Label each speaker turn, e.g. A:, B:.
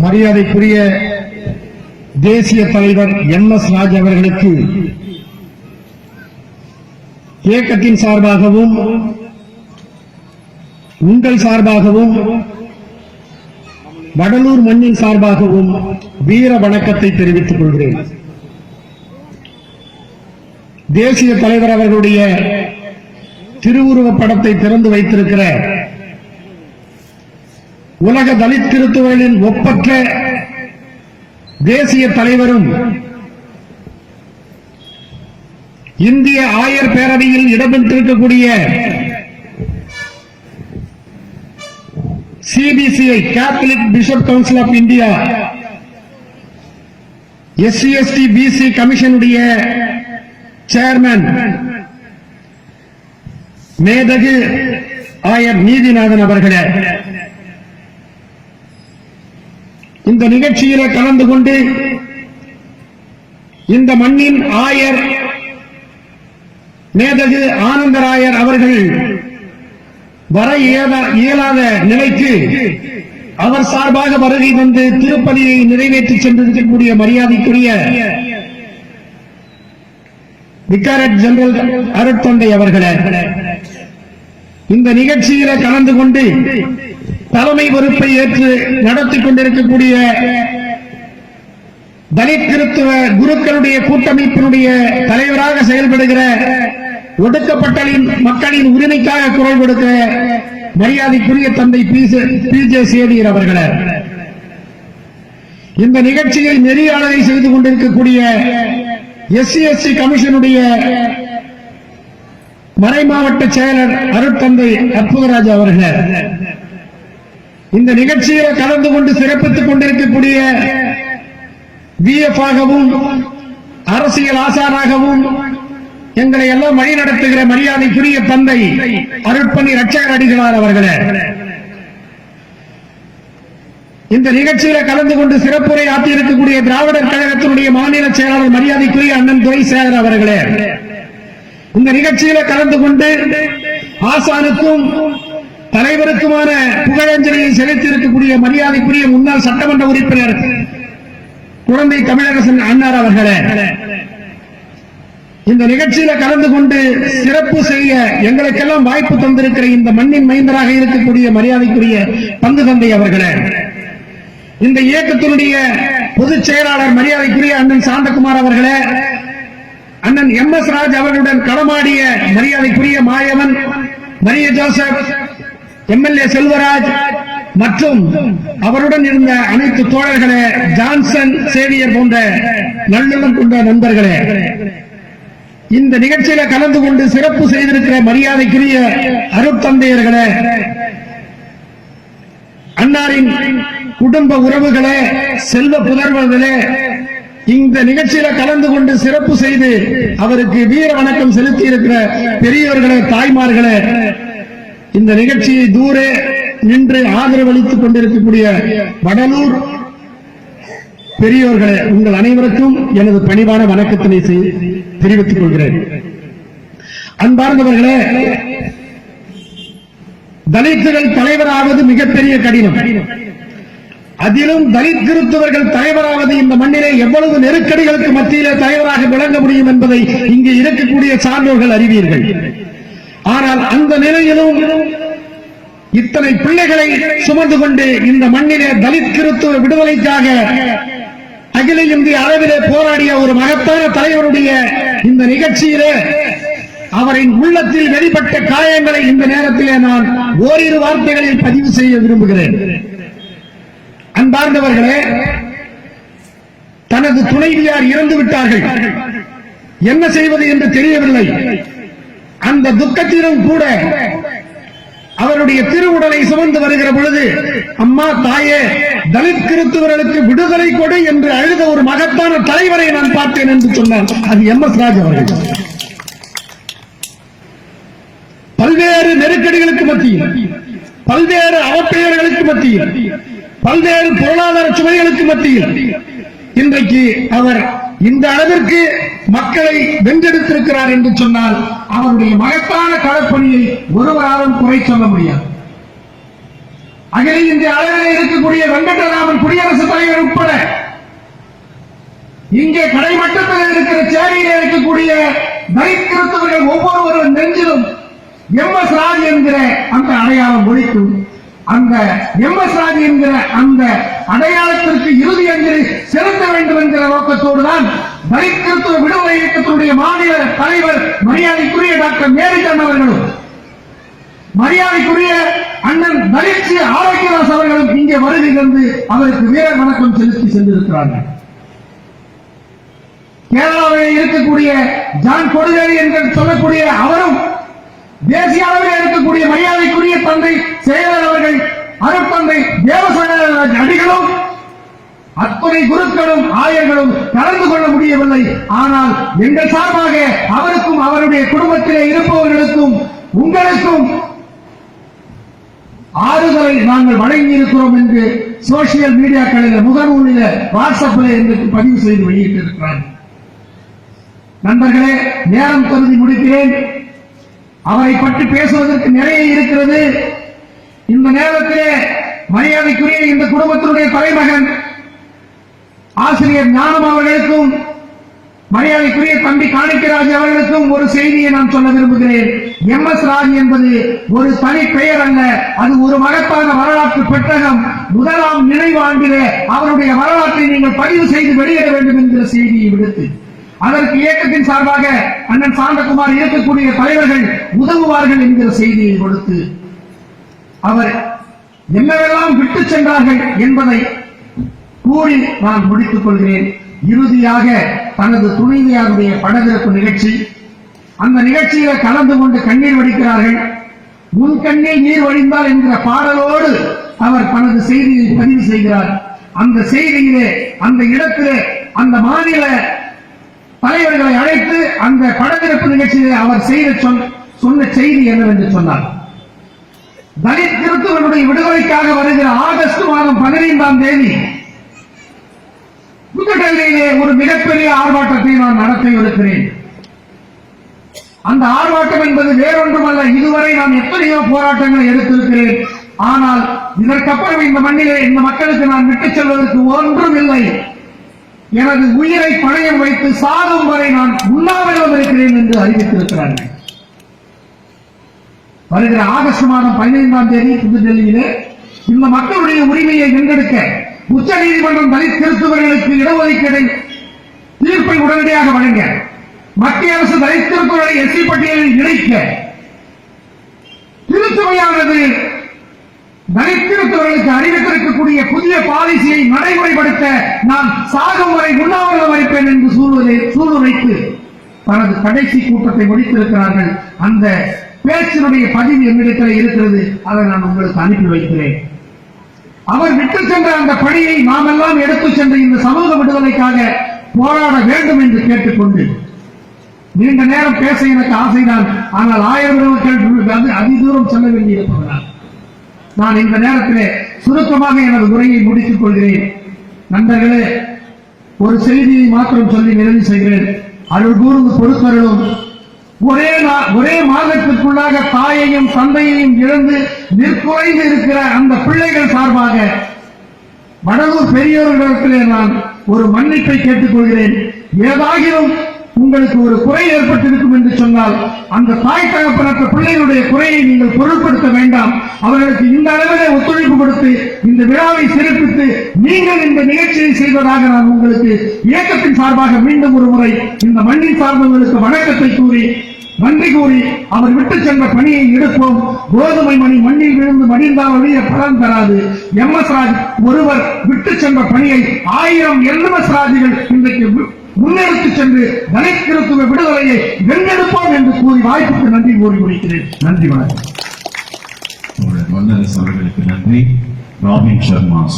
A: மரியாதைக்குரிய தேசிய தலைவர் என் எஸ் ராஜ் அவர்களுக்கு இயக்கத்தின் சார்பாகவும் உங்கள் சார்பாகவும் வடலூர் மண்ணின் சார்பாகவும் வீர வணக்கத்தை தெரிவித்துக் கொள்கிறேன். தேசிய தலைவர் அவர்களுடைய திருவுருவ படத்தை திறந்து வைத்திருக்கிற உலக தலித் திருத்துவர்களின் ஒப்பற்ற தேசிய தலைவரும் இந்திய ஆயர் பேரவையில் இடம்பெற்றிருக்கக்கூடிய CBCI Catholic Bishop Council of India SC ST BC கமிஷனுடைய chairman மேதகு ஆயர் நீதிநாதன் அவர்களே. இந்த நிகழ்ச்சியில கலந்து கொண்டு இந்த மண்ணின் ஆயர் மேதகு ஆனந்தராயர் அவர்கள் வர இயலாத நிலைக்கு அவர் சார்பாக வருகை வந்து திருப்பதியை நிறைவேற்றி சென்றிருக்கக்கூடிய மரியாதைக்குரிய விக்காரட் ஜெனரல் அருட்தொண்டை அவர்களே இந்த நிகழ்ச்சியில கலந்து கொண்டு தலைமை பொறுப்பை ஏற்று நடத்தி கொண்டிருக்கக்கூடிய தலித் கிருத்துவ குருக்களுடைய கூட்டமைப்பினுடைய தலைவராக செயல்படுகிற ஒடுக்கப்பட்டலின் மக்களின் உரிமைக்காக குரல் கொடுக்க மரியாதைக்குரிய தந்தை பி ஜே சேடியர் அவர்களே. இந்த நிகழ்ச்சியை நெறியாளரை செய்து கொண்டிருக்கக்கூடிய எஸ்சி எஸ்சி கமிஷனுடைய மறைமாவட்ட செயலர் அருட்தந்தை அற்புதராஜ் அவர்கள். இந்த நிகழ்ச்சியில் கலந்து கொண்டு சிறப்பித்துக் கொண்டிருக்கக்கூடிய விஎஃப் ஆகவும் அரசியல் ஆசாராகவும் எங்களை எல்லாம் வழி நடத்துகிற மரியாதைக்குரிய தந்தை அருட்பணி ரட்சகர் அடிகளார் அவர்களே. இந்த நிகழ்ச்சியில கலந்து கொண்டு சிறப்புரை ஆற்றியிருக்கக்கூடிய திராவிடர் கழகத்தினுடைய மாநில செயலாளர் மரியாதைக்குரிய அண்ணன் துரைசேகர் அவர்களே. இந்த நிகழ்ச்சியில கலந்து கொண்டு ஆசானுக்கும் தலைவருக்குமான புகழஞ்சலியை செலுத்தி இருக்கக்கூடிய மரியாதைக்குரிய முன்னாள் சட்டமன்ற உறுப்பினர் குழந்தை தமிழரசன் அன்னார் அவர்களே இந்த நிகழ்ச்சியில கலந்து கொண்டு சிறப்பு செய்ய எங்களுக்கெல்லாம் வாய்ப்பு தந்திருக்கிற இந்த மண்ணின் மைந்தராக இருக்கக்கூடிய மரியாதைக்குரிய பங்கு தந்தை அவர்களே இந்த இயக்கத்தினுடைய பொதுச் செயலாளர் மரியாதைக்குரிய அண்ணன் சாந்தகுமார் அவர்களே அண்ணன் எம் எஸ் ராஜ் அவர்களுடன் களமாடிய மரியாதைக்குரிய மாயவன் மரிய ஜோசப் எம்எல்ஏ செல்வராஜ் மற்றும் அவருடன் இருந்த அனைத்து தோழர்களே ஜான்சன் சேவியர் போன்ற நல்லுள்ளம் கொண்ட நண்பர்களே இந்த நிகழ்ச்சியில கலந்து கொண்டு சிறப்பு செய்திருக்கிற மரியாதைக்குரிய அருத்தந்தையர்களே அன்னாரின் குடும்ப உறவுகளே செல்வ புதர்வர்களே இந்த நிகழ்ச்சியில கலந்து கொண்டு சிறப்பு செய்து அவருக்கு வீர வணக்கம் செலுத்தி இருக்கிற பெரியவர்களே தாய்மார்களே இந்த நிகழ்ச்சியை தூரே நின்று ஆதரவளித்துக் கொண்டிருக்கக்கூடிய வடலூர் பெரியோர்களே உங்கள் அனைவருக்கும் எனது பணிவான வணக்கத்தினை செய்- தெரிவித்துக் கொள்கிறேன். அன்பார்ந்தவர்களே தலித்துகள் தலைவராவது மிகப்பெரிய கடினம். அதிலும் தலித் கிறிஸ்தவர்கள் தலைவராவது இந்த மண்ணிலே எவ்வளவு நெருக்கடிகளுக்கு மத்தியிலே தலைவராக விளங்க முடியும் என்பதை இங்கு இருக்கக்கூடிய சான்றோர்கள் அறிவீர்கள். ஆனால் அந்த நிலையிலும் இத்தனை பிள்ளைகளை சுமந்து கொண்டு இந்த மண்ணிலே தலித் கிருத்துவ விடுதலைக்காக அகில இந்திய அளவிலே போராடிய ஒரு மகத்தான தலைவருடைய இந்த நிகழ்ச்சியிலே அவரின் உள்ளத்தில் வெளிப்பட்ட காயங்களை இந்த நேரத்திலே நான் ஓரிரு வார்த்தைகளில் பதிவு செய்ய விரும்புகிறேன். அன்பார்ந்தவர்களே தனது துணைவியார் இறந்து விட்டார்கள் என்ன செய்வது என்று தெரியவில்லை. அந்த துக்கத்திலும் கூட அவருடைய திருவுடலை சுமந்து வருகிற பொழுது அம்மா தாயே தலித் கிறிஸ்துவர்களுக்கு விடுதலை கொடு என்று அழுத ஒரு மகத்தான தலைவரை நான் பார்த்தேன் என்று சொன்னார். அது எம். எஸ். ராஜ் அவர்கள். பல்வேறு நெருக்கடிகளுக்கு மத்தியில் பல்வேறு அவப்பெயர்களுக்கு மத்தியில் பல்வேறு பொருளாதார சுமைகளுக்கு மத்தியில் இன்றைக்கு அவர் இந்த அளவிற்கு மக்களை வென்றெடுத்திருக்கிறார் என்று சொன்னால் அவருடைய மகத்தான களப்பணியை ஒருவராலும் குறை சொல்ல முடியாது. அகில இந்திய அளவில் இருக்கக்கூடிய வெங்கடராமன் குடியரசுத் தலைவர் உட்பட இங்கே கடைமட்டத்தில் இருக்கிற சேரியில் இருக்கக்கூடிய தரித்திருத்தவர்கள் ஒவ்வொருவரும் நெஞ்சிலும் எம் எஸ் ராஜ் என்கிற அந்த அடையாளம் ஒழிக்கும். அந்த எம் எஸ் ராஜ் என்கிற அந்த அடையாளத்திற்கு இறுதி அஞ்சலி செலுத்த வேண்டும் என்கிற நோக்கத்தோடு தான் தரித்திருத்துவ விடுதலை இயக்கத்தினுடைய மாநில தலைவர் மரியாதைக்குரிய டாக்டர் மேரிகன் அவர்களும் மரியாதைக்குரிய அண்ணன் நலிச்சி ஆரோக்கியராஜ் அவர்களும் இங்கே வருகை தந்து அவருக்கு வீர வணக்கம் செலுத்தி சென்றிருக்கிறார்கள். கேரளாவில் இருக்கக்கூடிய ஜான் கொடுதேரி என்று சொல்லக்கூடிய அவரும் தேசிய அளவில் இருக்கக்கூடிய மரியாதைக்குரிய தந்தை செயலர் அவர்கள் அருட்தந்தை தேவசன அடிகளும் அத்துணை குருக்களும் ஆயர்களும் கலந்து கொள்ள முடியவில்லை. ஆனால் எங்கள் சார்பாக அவருக்கும் அவருடைய குடும்பத்திலே இருப்பவர்களுக்கும் உங்களுக்கும் ஆறுதலை நாங்கள் வழங்கி இருக்கிறோம் என்று சோசியல் மீடியாக்களில் முகநூலில் வாட்ஸ்அப்பில் எங்களுக்கு பதிவு செய்து வெளியிட்டிருக்கிறார்கள். நண்பர்களே நேரம் கருதி முடிக்கிறேன். அவரை பற்றி பேசுவதற்கு நிறைய இருக்கிறது. இந்த நேரத்திலே மரியாதைக்குரிய இந்த குடும்பத்தினுடைய தலைமகன் ஆசிரியர் ஞானம் அவர்களுக்கும் மரியாதைக்குரிய தம்பி காணிக்கராஜ் அவர்களுக்கும் ஒரு செய்தியை நான் சொல்ல விரும்புகிறேன். எம் எஸ் ராஜ் என்பது ஒரு தனி பெயர் அல்ல அது ஒரு மகத்தான வரலாற்று பெட்டகம் முதலாம் நினைவாண்டிலே அவருடைய வரலாற்றை நீங்கள் பதிவு செய்து வெளியிட வேண்டும் என்கிற செய்தியை விடுத்து அதற்கு இயக்கத்தின் சார்பாக அண்ணன் சாந்தகுமார் இருக்கக்கூடிய தலைவர்கள் உதவுவார்கள் என்கிற செய்தியை கொடுத்து அவர் என்னவெல்லாம் விட்டு சென்றார்கள் என்பதை கூறி நான் முடித்துக் கொள்கிறேன். இறுதியாக தனது துணைவியாருடைய படகிறப்பு நிகழ்ச்சி. அந்த நிகழ்ச்சியில கலந்து கொண்டு கண்ணீர் வடிக்கிறார்கள். முன் கண்ணில் நீர் வழிந்தால் என்கிற பாடலோடு அவர் தனது செய்தியை பதிவு செய்கிறார். அந்த செய்தியிலே அந்த இடத்திலே அந்த மாநில தலைவர்களை அழைத்து அந்த படத்திறப்பு நிகழ்ச்சியிலே அவர் செய்த சொன்ன செய்தி என்னவென்று சொன்னார். தலித் கிறிஸ்தவர்களுடைய விடுதலைக்காக வருகிற ஆகஸ்ட் மாதம் பதினைந்தாம் தேதி புதுடெல்லியிலே ஒரு மிகப்பெரிய ஆர்ப்பாட்டத்தை நான் நடத்தியிருக்கிறேன் அந்த ஆர்ப்பாட்டம் என்பது வேறொன்றுமல்ல இதுவரை நான் எத்தனையோ போராட்டங்களை எடுத்திருக்கிறேன். ஆனால் இதற்கப்புறம் இந்த மண்ணிலே இந்த மக்களுக்கு நான் விட்டுச் செல்வதற்கு ஒன்றும் இல்லை. எனது உயிரை பணையம் வைத்து சாகும் வரை நான் உண்ணாவிரதம் இருக்கிறேன் என்று அறிவித்திருக்கிறார்கள். வருகிற ஆகஸ்ட் மாதம் பதினைந்தாம் தேதி புதுடெல்லியிலே இந்த மக்களுடைய உரிமையை வென்றெடுக்க உச்ச நீதிமன்றம் தலித் திருத்துவர்களுக்கு இடஒதுக்கீடை தீர்ப்பை உடனடியாக வழங்க. மத்திய அரசு தலித் திருத்துவர்களை எஸ்சி பட்டியலில் இணைக்க. திருத்துவையானது தலித் திருத்துவர்களுக்கு அறிவித்திருக்கக்கூடிய புதிய பாலிசியை நடைமுறைப்படுத்த நான் சாகும் வரை உண்ணாவிரதம் வைப்பேன் என்று சூழ்நிலை சூழ்நிலைக்கு தனது கடைசி கூட்டத்தை முடித்திருக்கிறார்கள். அந்த பேச்சினுடைய பதிவு என்னிடத்தில் இருக்கிறது. அதை நான் உங்களுக்கு அனுப்பி வைக்கிறேன். அவர் விட்டு சென்ற அந்த பணியை நாம் எல்லாம் எடுத்துச் சென்ற இந்த சமூக விடுதலைக்காக போராட வேண்டும் என்று கேட்டுக்கொண்டு நீண்ட நேரம் பேச எனக்கு ஆசைதான். ஆனால் ஆயிரம் ரூபாய் அதிதூரம் செல்ல வேண்டியிருப்பதனால் நான் இந்த நேரத்திலே சுருக்கமாக எனது உரையை முடித்துக் கொள்கிறேன். நண்பர்களே ஒரு செய்தியை மாத்திரம் சொல்லி நிறைவு செய்கிறேன். அருள் கூர்ந்து பொறுப்பர்களும் சார்பாக தாயையும் தந்தையையும் இழந்து நிற்குறைந்து இருக்கிற அந்த பிள்ளைகள் சார்பாக வடலூர் பெரியவர்களிடத்திலே நான் ஒரு மன்னிப்பை கேட்டுக்கொள்கிறேன். ஏதாகிலும் உங்களுக்கு ஒரு குறை ஏற்பட்டிருக்கும் என்று சொன்னால் அந்த தாய் தகப்பனற்ற பிள்ளைகளுடைய குறையை நீங்கள் பொருட்படுத்த வேண்டாம். அவர்களுக்கு இந்த அளவிலே ஒத்துழைப்பு கொடுத்து இந்த விழாவை சிறப்பித்து நீங்கள் இந்த நிகழ்ச்சியை செய்வதாக நான் உங்களுக்கு இயக்கத்தின் சார்பாக மீண்டும் ஒரு முறை இந்த மண்ணின் சார்ந்தவர்களுக்கு வணக்கத்தை கூறி நன்றி கூறி அவர் விட்டு சென்ற பணியை எடுப்போம். கோதுமை மணி மண்ணில் விழுந்து மடிந்தால் ஒழிய பலன் தராது. எம் எஸ் ராஜ் ஒருவர் விட்டு சென்ற பணியை ஆயிரம் எம் எஸ் ராஜுகள் இன்றைக்கு முன்னெடுத்து சென்று தலித் விடுதலையை வென்றெடுப்போம் என்று கூறி வாய்ப்புக்கு நன்றி கூறி முடிக்கிறேன். நன்றி வணக்கம்.
B: அவர்களுக்கு நன்றி. ராபின் சர்மா